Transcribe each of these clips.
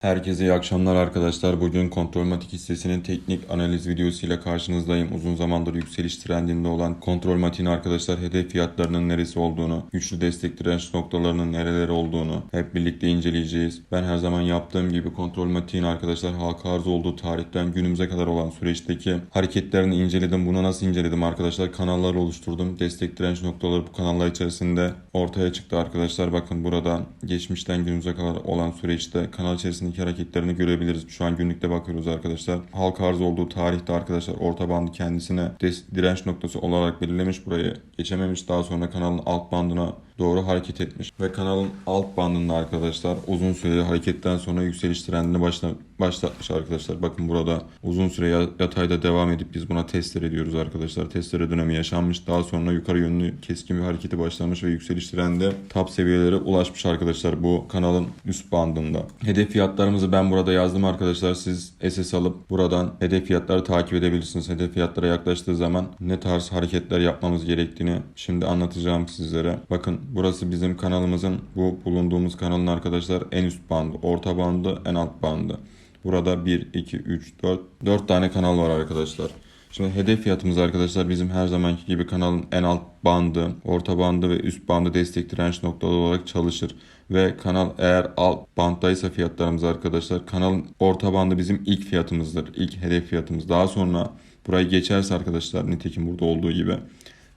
Herkese iyi akşamlar arkadaşlar. Bugün Kontrolmatik hissesinin teknik analiz videosuyla karşınızdayım. Uzun zamandır yükseliş trendinde olan Kontrolmatik'in arkadaşlar hedef fiyatlarının neresi olduğunu, güçlü destek direnç noktalarının nereleri olduğunu hep birlikte inceleyeceğiz. Ben her zaman yaptığım gibi Kontrolmatik'in arkadaşlar halka arz olduğu tarihten günümüze kadar olan süreçteki hareketlerini inceledim. Bunu nasıl inceledim arkadaşlar? Kanallar oluşturdum. Destek direnç noktaları bu kanallar içerisinde ortaya çıktı arkadaşlar. Bakın burada geçmişten günümüze kadar olan süreçte kanal içerisindeki hareketlerini görebiliriz. Şu an günlükte bakıyoruz arkadaşlar. Halka arz olduğu tarihte arkadaşlar orta bandı kendisine direnç noktası olarak belirlemiş burayı. Geçememiş daha sonra kanalın alt bandına doğru hareket etmiş. Ve kanalın alt bandında arkadaşlar uzun süreli hareketten sonra yükseliş trendini başla, başlatmış arkadaşlar. Bakın burada uzun süre ya- yatayda devam edip biz buna testere diyoruz arkadaşlar. Testere dönemi yaşanmış. Daha sonra yukarı yönlü keskin bir hareketi başlamış ve yükseliş trendi top seviyelere ulaşmış arkadaşlar bu kanalın üst bandında. Hedef fiyatlarımızı ben burada yazdım arkadaşlar. Siz SS alıp buradan hedef fiyatları takip edebilirsiniz. Hedef fiyatlara yaklaştığı zaman ne tarz hareketler yapmamız gerektiğini şimdi anlatacağım sizlere. Bakın burası bizim kanalımızın bu bulunduğumuz kanalın arkadaşlar en üst bandı, orta bandı, en alt bandı. Burada 1, 2, 3, 4, 4 tane kanal var arkadaşlar. Şimdi hedef fiyatımız arkadaşlar bizim her zamanki gibi kanalın en alt bandı, orta bandı ve üst bandı destek direnç noktaları olarak çalışır. Ve kanal eğer alt banttaysa fiyatlarımız arkadaşlar kanalın orta bandı bizim ilk fiyatımızdır. ilk hedef fiyatımız. Daha sonra burayı geçerse arkadaşlar nitekim burada olduğu gibi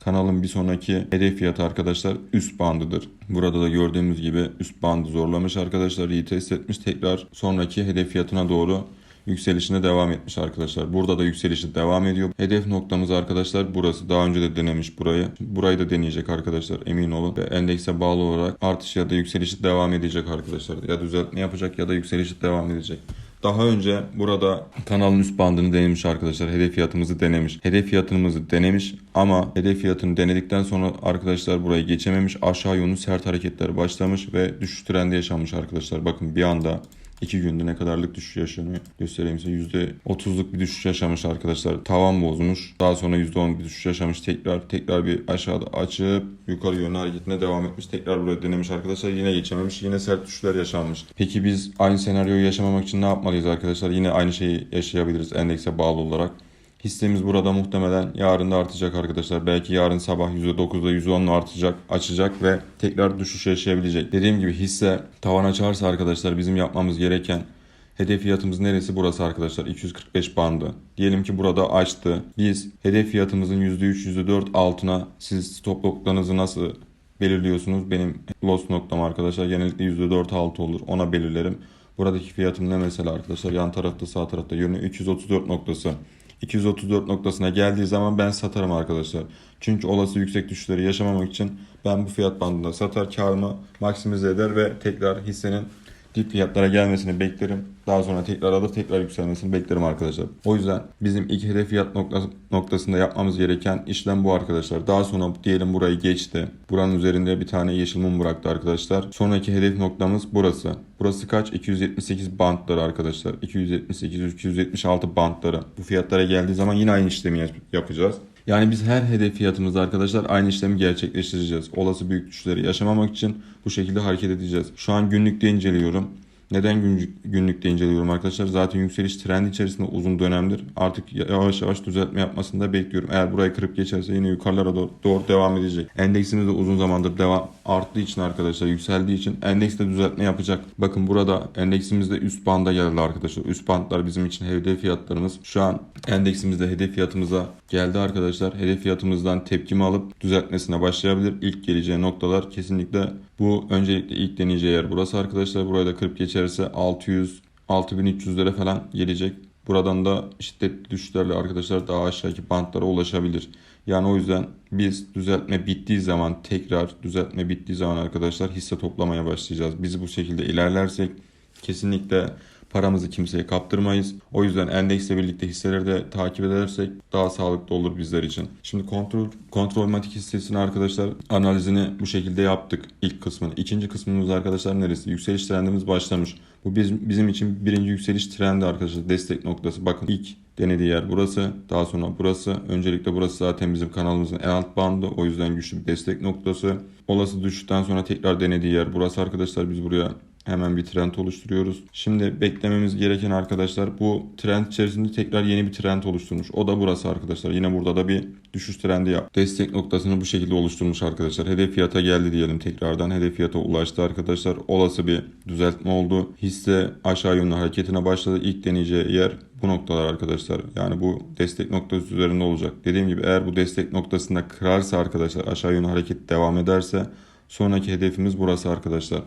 Kanalın bir sonraki hedef fiyatı arkadaşlar üst bandıdır. Burada da gördüğümüz gibi üst bandı zorlamış arkadaşlar. Retest etmiş tekrar sonraki hedef fiyatına doğru yükselişine devam etmiş arkadaşlar. Burada da yükselişi devam ediyor. Hedef noktamız arkadaşlar burası. Daha önce de denemiş burayı. Burayı da deneyecek arkadaşlar emin olun. Ve endekse bağlı olarak artış ya da yükselişi devam edecek arkadaşlar. Ya düzeltme yapacak ya da yükselişi devam edecek. Daha önce burada kanalın üst bandını denemiş arkadaşlar. Hedef fiyatımızı denemiş. Hedef fiyatımızı denemiş ama hedef fiyatını denedikten sonra arkadaşlar burayı geçememiş. Aşağı yönlü sert hareketler başlamış ve düşüş trendi yaşanmış arkadaşlar. Bakın bir anda 2 günde ne kadarlık düşüş yaşanıyor göstereyim size. %30'luk bir düşüş yaşamış arkadaşlar. Tavan bozmuş. Daha sonra %10 bir düşüş yaşamış. Tekrar tekrar bir aşağıda açıp yukarı yönlü hareketine devam etmiş. Tekrar buraya denemiş arkadaşlar. Yine geçememiş. Yine sert düşüşler yaşanmış. Peki biz aynı senaryoyu yaşamamak için ne yapmalıyız arkadaşlar? Yine aynı şeyi yaşayabiliriz endekse bağlı olarak. Hissemiz burada muhtemelen yarın da artacak arkadaşlar. Belki yarın sabah %9'da %10'la artacak, açacak ve tekrar düşüş yaşayabilecek. Dediğim gibi hisse tavan açarsa arkadaşlar bizim yapmamız gereken hedef fiyatımız neresi? Burası arkadaşlar 245 bandı. Diyelim ki burada açtı. Biz hedef fiyatımızın %3, %4 altına siz stop noktanızı nasıl belirliyorsunuz? Benim loss noktam arkadaşlar genellikle %4 altı olur. Ona belirlerim. Buradaki fiyatım ne mesela arkadaşlar? Yan tarafta sağ tarafta yönü 234 noktası. 234 noktasına geldiği zaman ben satarım arkadaşlar. Çünkü olası yüksek düşüşleri yaşamamak için ben bu fiyat bandında satar karımı maksimize eder ve tekrar hissenin dip fiyatlara gelmesini beklerim. Daha sonra tekrar alır tekrar yükselmesini beklerim arkadaşlar. O yüzden bizim ilk hedef fiyat noktası, noktasında yapmamız gereken işlem bu arkadaşlar. Daha sonra diyelim burayı geçti. Buranın üzerinde bir tane yeşil mum bıraktı arkadaşlar. Sonraki hedef noktamız burası. Burası kaç? 278 bantları arkadaşlar. 278-276 bantları. Bu fiyatlara geldiği zaman yine aynı işlemi yap- yapacağız. Yani biz her hedef fiyatımızda arkadaşlar aynı işlemi gerçekleştireceğiz. Olası büyük düşüşleri yaşamamak için bu şekilde hareket edeceğiz. Şu an günlükte inceliyorum. Neden gün, günlükte inceliyorum arkadaşlar? Zaten yükseliş trendi içerisinde uzun dönemdir. Artık yavaş yavaş düzeltme yapmasını da bekliyorum. Eğer burayı kırıp geçerse yine yukarılara doğru, doğru devam edecek. Endeksimiz de uzun zamandır devam arttığı için arkadaşlar yükseldiği için endeks de düzeltme yapacak. Bakın burada endeksimizde üst banda geldi arkadaşlar. Üst bandlar bizim için hedef fiyatlarımız. Şu an endeksimizde hedef fiyatımıza geldi arkadaşlar. Hedef fiyatımızdan tepkimi alıp düzeltmesine başlayabilir. İlk geleceği noktalar kesinlikle bu öncelikle ilk deneyeceği yer burası arkadaşlar. Burayı da kırıp geçerse 600 6300'lere falan gelecek. Buradan da şiddetli düşüşlerle arkadaşlar daha aşağıki bantlara ulaşabilir. Yani o yüzden biz düzeltme bittiği zaman tekrar düzeltme bittiği zaman arkadaşlar hisse toplamaya başlayacağız. Biz bu şekilde ilerlersek kesinlikle paramızı kimseye kaptırmayız. O yüzden endeksle birlikte hisseleri de takip edersek daha sağlıklı olur bizler için. Şimdi kontrol kontrolmatik hissesini arkadaşlar analizini bu şekilde yaptık ilk kısmını. İkinci kısmımız arkadaşlar neresi? Yükseliş trendimiz başlamış. Bu bizim, bizim için birinci yükseliş trendi arkadaşlar. Destek noktası. Bakın ilk denediği yer burası. Daha sonra burası. Öncelikle burası zaten bizim kanalımızın en alt bandı. O yüzden güçlü bir destek noktası. Olası düşüşten sonra tekrar denediği yer burası arkadaşlar. Biz buraya Hemen bir trend oluşturuyoruz. Şimdi beklememiz gereken arkadaşlar bu trend içerisinde tekrar yeni bir trend oluşturmuş. O da burası arkadaşlar. Yine burada da bir düşüş trendi yap. Destek noktasını bu şekilde oluşturmuş arkadaşlar. Hedef fiyata geldi diyelim tekrardan. Hedef fiyata ulaştı arkadaşlar. Olası bir düzeltme oldu. Hisse aşağı yönlü hareketine başladı. İlk deneyeceği yer bu noktalar arkadaşlar. Yani bu destek noktası üzerinde olacak. Dediğim gibi eğer bu destek noktasında kırarsa arkadaşlar aşağı yönlü hareket devam ederse sonraki hedefimiz burası arkadaşlar.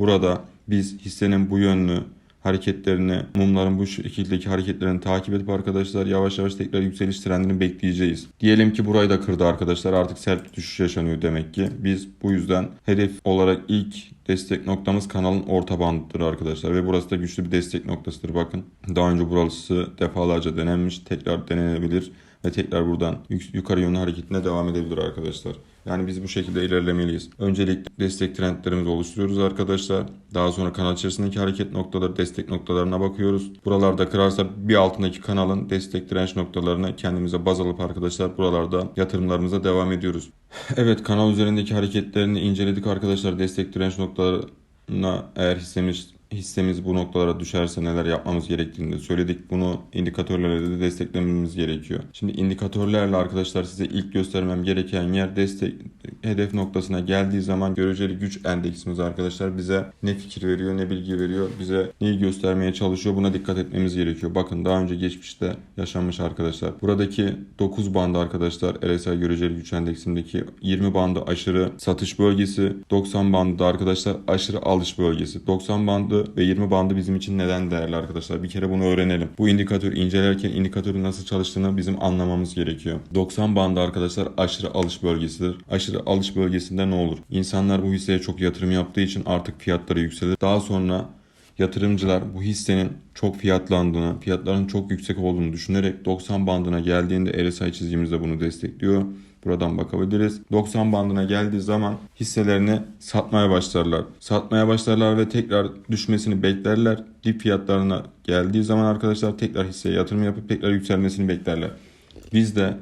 Burada biz hissenin bu yönlü hareketlerini, mumların bu şekildeki hareketlerini takip edip arkadaşlar yavaş yavaş tekrar yükseliş trendini bekleyeceğiz. Diyelim ki burayı da kırdı arkadaşlar. Artık sert düşüş yaşanıyor demek ki. Biz bu yüzden hedef olarak ilk destek noktamız kanalın orta bandıdır arkadaşlar. Ve burası da güçlü bir destek noktasıdır bakın. Daha önce burası defalarca denenmiş. Tekrar denenebilir ve tekrar buradan yuk- yukarı yönlü hareketine devam edebilir arkadaşlar. Yani biz bu şekilde ilerlemeliyiz. Öncelikle destek trendlerimizi oluşturuyoruz arkadaşlar. Daha sonra kanal içerisindeki hareket noktaları, destek noktalarına bakıyoruz. Buralarda kırarsa bir altındaki kanalın destek direnç noktalarını kendimize baz alıp arkadaşlar buralarda yatırımlarımıza devam ediyoruz. Evet kanal üzerindeki hareketlerini inceledik arkadaşlar. Destek direnç noktalarına eğer hissemiz hissemiz bu noktalara düşerse neler yapmamız gerektiğini de söyledik. Bunu indikatörlerle de desteklememiz gerekiyor. Şimdi indikatörlerle arkadaşlar size ilk göstermem gereken yer destek hedef noktasına geldiği zaman göreceli güç endeksimiz arkadaşlar bize ne fikir veriyor ne bilgi veriyor bize neyi göstermeye çalışıyor buna dikkat etmemiz gerekiyor. Bakın daha önce geçmişte yaşanmış arkadaşlar. Buradaki 9 bandı arkadaşlar RSI göreceli güç endeksindeki 20 bandı aşırı satış bölgesi 90 bandı da arkadaşlar aşırı alış bölgesi. 90 bandı ve 20 bandı bizim için neden değerli arkadaşlar? Bir kere bunu öğrenelim. Bu indikatör incelerken indikatörün nasıl çalıştığını bizim anlamamız gerekiyor. 90 bandı arkadaşlar aşırı alış bölgesidir. Aşırı alış bölgesinde ne olur? İnsanlar bu hisseye çok yatırım yaptığı için artık fiyatları yükselir. Daha sonra yatırımcılar bu hissenin çok fiyatlandığını, fiyatların çok yüksek olduğunu düşünerek 90 bandına geldiğinde RSI çizgimizde bunu destekliyor. Buradan bakabiliriz. 90 bandına geldiği zaman hisselerini satmaya başlarlar. Satmaya başlarlar ve tekrar düşmesini beklerler. Dip fiyatlarına geldiği zaman arkadaşlar tekrar hisseye yatırım yapıp tekrar yükselmesini beklerler. Biz de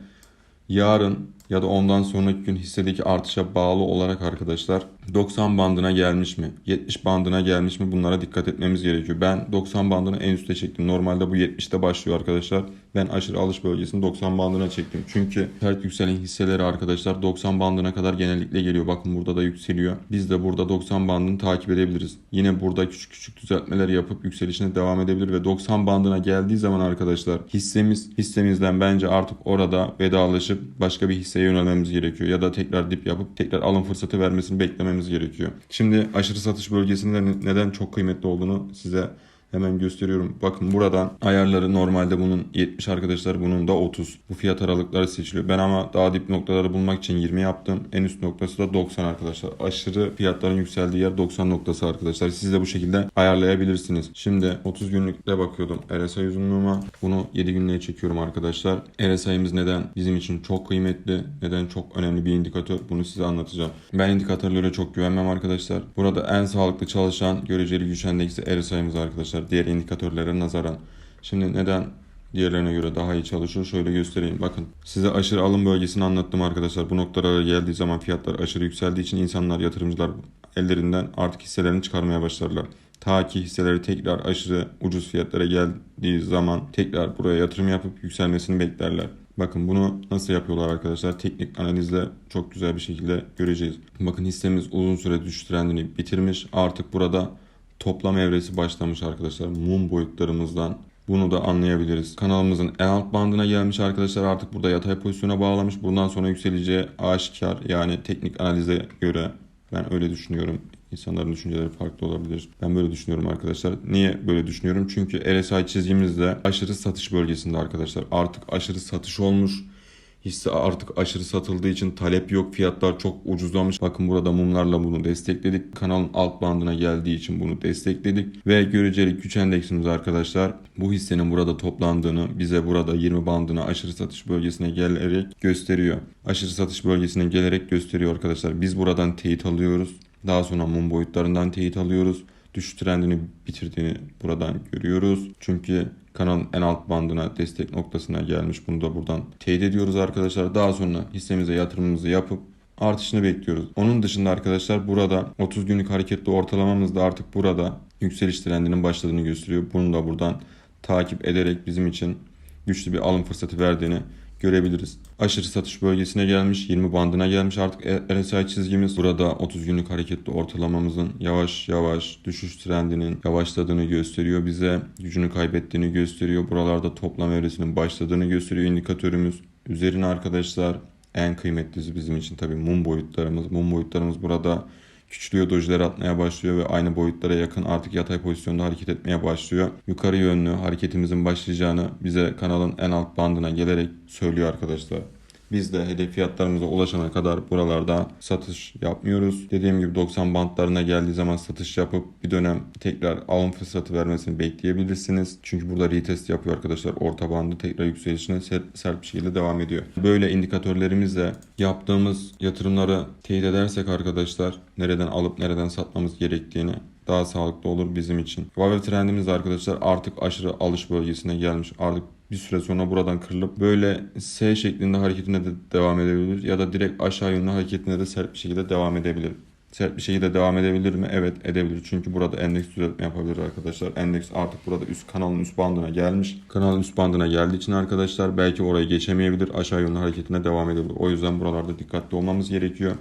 yarın ya da ondan sonraki gün hissedeki artışa bağlı olarak arkadaşlar 90 bandına gelmiş mi? 70 bandına gelmiş mi? Bunlara dikkat etmemiz gerekiyor. Ben 90 bandını en üste çektim. Normalde bu 70'te başlıyor arkadaşlar. Ben aşırı alış bölgesini 90 bandına çektim. Çünkü sert yükselen hisseleri arkadaşlar 90 bandına kadar genellikle geliyor. Bakın burada da yükseliyor. Biz de burada 90 bandını takip edebiliriz. Yine burada küçük küçük düzeltmeler yapıp yükselişine devam edebilir ve 90 bandına geldiği zaman arkadaşlar hissemiz hissemizden bence artık orada vedalaşıp başka bir hisseye yönelmemiz gerekiyor. Ya da tekrar dip yapıp tekrar alım fırsatı vermesini beklememiz gerekiyor. Şimdi aşırı satış bölgesinde ne- neden çok kıymetli olduğunu size Hemen gösteriyorum. Bakın buradan ayarları normalde bunun 70 arkadaşlar bunun da 30. Bu fiyat aralıkları seçiliyor. Ben ama daha dip noktaları bulmak için 20 yaptım. En üst noktası da 90 arkadaşlar. Aşırı fiyatların yükseldiği yer 90 noktası arkadaşlar. Siz de bu şekilde ayarlayabilirsiniz. Şimdi 30 günlükte bakıyordum RSI uzunluğuma. Bunu 7 günlüğe çekiyorum arkadaşlar. RSI'miz neden bizim için çok kıymetli, neden çok önemli bir indikatör bunu size anlatacağım. Ben indikatörlere çok güvenmem arkadaşlar. Burada en sağlıklı çalışan göreceli güç endeksi RSI'miz arkadaşlar. Diğer indikatörlere nazaran. Şimdi neden diğerlerine göre daha iyi çalışıyor. Şöyle göstereyim. Bakın size aşırı alım bölgesini anlattım arkadaşlar. Bu noktalara geldiği zaman fiyatlar aşırı yükseldiği için insanlar, yatırımcılar ellerinden artık hisselerini çıkarmaya başlarlar. Ta ki hisseleri tekrar aşırı ucuz fiyatlara geldiği zaman tekrar buraya yatırım yapıp yükselmesini beklerler. Bakın bunu nasıl yapıyorlar arkadaşlar? Teknik analizle çok güzel bir şekilde göreceğiz. Bakın hissemiz uzun süre düşüş trendini bitirmiş. Artık burada toplam evresi başlamış arkadaşlar. Mum boyutlarımızdan bunu da anlayabiliriz. Kanalımızın en alt bandına gelmiş arkadaşlar artık burada yatay pozisyona bağlamış. Bundan sonra yükseleceği aşikar yani teknik analize göre ben öyle düşünüyorum. İnsanların düşünceleri farklı olabilir. Ben böyle düşünüyorum arkadaşlar. Niye böyle düşünüyorum? Çünkü RSI çizgimizde aşırı satış bölgesinde arkadaşlar. Artık aşırı satış olmuş. Hisse artık aşırı satıldığı için talep yok. Fiyatlar çok ucuzlamış. Bakın burada mumlarla bunu destekledik. Kanalın alt bandına geldiği için bunu destekledik. Ve göreceli güç endeksimiz arkadaşlar bu hissenin burada toplandığını bize burada 20 bandına aşırı satış bölgesine gelerek gösteriyor. Aşırı satış bölgesine gelerek gösteriyor arkadaşlar. Biz buradan teyit alıyoruz. Daha sonra mum boyutlarından teyit alıyoruz. Düşüş trendini bitirdiğini buradan görüyoruz. Çünkü kanalın en alt bandına destek noktasına gelmiş. Bunu da buradan teyit ediyoruz arkadaşlar. Daha sonra hissemize yatırımımızı yapıp artışını bekliyoruz. Onun dışında arkadaşlar burada 30 günlük hareketli ortalamamız da artık burada yükseliş trendinin başladığını gösteriyor. Bunu da buradan takip ederek bizim için güçlü bir alım fırsatı verdiğini görebiliriz. Aşırı satış bölgesine gelmiş, 20 bandına gelmiş artık E, RSI çizgimiz. Burada 30 günlük hareketli ortalamamızın yavaş yavaş düşüş trendinin yavaşladığını gösteriyor bize. Gücünü kaybettiğini gösteriyor. Buralarda toplam evresinin başladığını gösteriyor indikatörümüz. Üzerine arkadaşlar en kıymetlisi bizim için tabii mum boyutlarımız. Mum boyutlarımız burada küçülüyor, dojiler atmaya başlıyor ve aynı boyutlara yakın artık yatay pozisyonda hareket etmeye başlıyor. Yukarı yönlü hareketimizin başlayacağını bize kanalın en alt bandına gelerek söylüyor arkadaşlar. Biz de hedef fiyatlarımıza ulaşana kadar buralarda satış yapmıyoruz. Dediğim gibi 90 bantlarına geldiği zaman satış yapıp bir dönem tekrar alım fırsatı vermesini bekleyebilirsiniz. Çünkü burada retest yapıyor arkadaşlar. Orta bandı tekrar yükselişine sert, bir şekilde devam ediyor. Böyle indikatörlerimizle yaptığımız yatırımları teyit edersek arkadaşlar nereden alıp nereden satmamız gerektiğini daha sağlıklı olur bizim için. Huawei trendimiz arkadaşlar artık aşırı alış bölgesine gelmiş. Artık bir süre sonra buradan kırılıp böyle S şeklinde hareketine de devam edebilir ya da direkt aşağı yönlü hareketine de sert bir şekilde devam edebilir. Sert bir şekilde devam edebilir mi? Evet edebilir. Çünkü burada endeks düzeltme yapabilir arkadaşlar. Endeks artık burada üst kanalın üst bandına gelmiş. Kanalın üst bandına geldiği için arkadaşlar belki orayı geçemeyebilir. Aşağı yönlü hareketine devam edebilir. O yüzden buralarda dikkatli olmamız gerekiyor.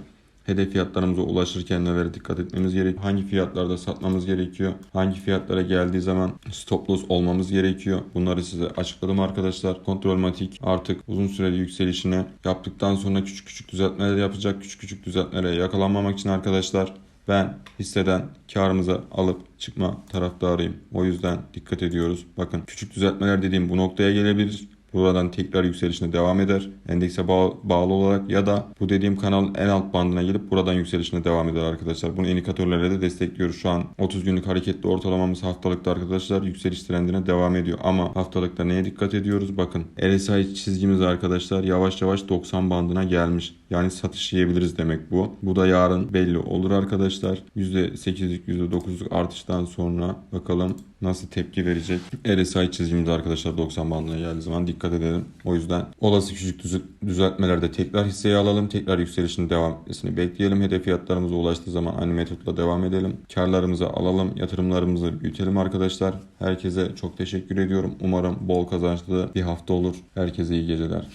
Hedef fiyatlarımıza ulaşırken nelere dikkat etmemiz gerekiyor? Hangi fiyatlarda satmamız gerekiyor? Hangi fiyatlara geldiği zaman stop loss olmamız gerekiyor? Bunları size açıkladım arkadaşlar. Kontrolmatik artık uzun süreli yükselişini yaptıktan sonra küçük küçük düzeltmeler yapacak. Küçük küçük düzeltmelere yakalanmamak için arkadaşlar ben hisseden karımıza alıp çıkma taraftarıyım. O yüzden dikkat ediyoruz. Bakın küçük düzeltmeler dediğim bu noktaya gelebilir. Buradan tekrar yükselişine devam eder. Endekse bağ- bağlı olarak ya da bu dediğim kanalın en alt bandına gelip buradan yükselişine devam eder arkadaşlar. Bunu indikatörlerle de destekliyoruz. Şu an 30 günlük hareketli ortalamamız haftalıkta arkadaşlar yükseliş trendine devam ediyor. Ama haftalıkta neye dikkat ediyoruz? Bakın RSI çizgimiz arkadaşlar yavaş yavaş 90 bandına gelmiş. Yani satış yiyebiliriz demek bu. Bu da yarın belli olur arkadaşlar. %8'lik %9'luk artıştan sonra bakalım nasıl tepki verecek. RSI çizgimiz arkadaşlar 90 bandına geldiği zaman dikkat edelim. O yüzden olası küçük düzelt- düzeltmelerde tekrar hisseyi alalım. Tekrar yükselişin devam etmesini bekleyelim. Hedef fiyatlarımıza ulaştığı zaman aynı metotla devam edelim. Karlarımızı alalım. Yatırımlarımızı büyütelim arkadaşlar. Herkese çok teşekkür ediyorum. Umarım bol kazançlı bir hafta olur. Herkese iyi geceler.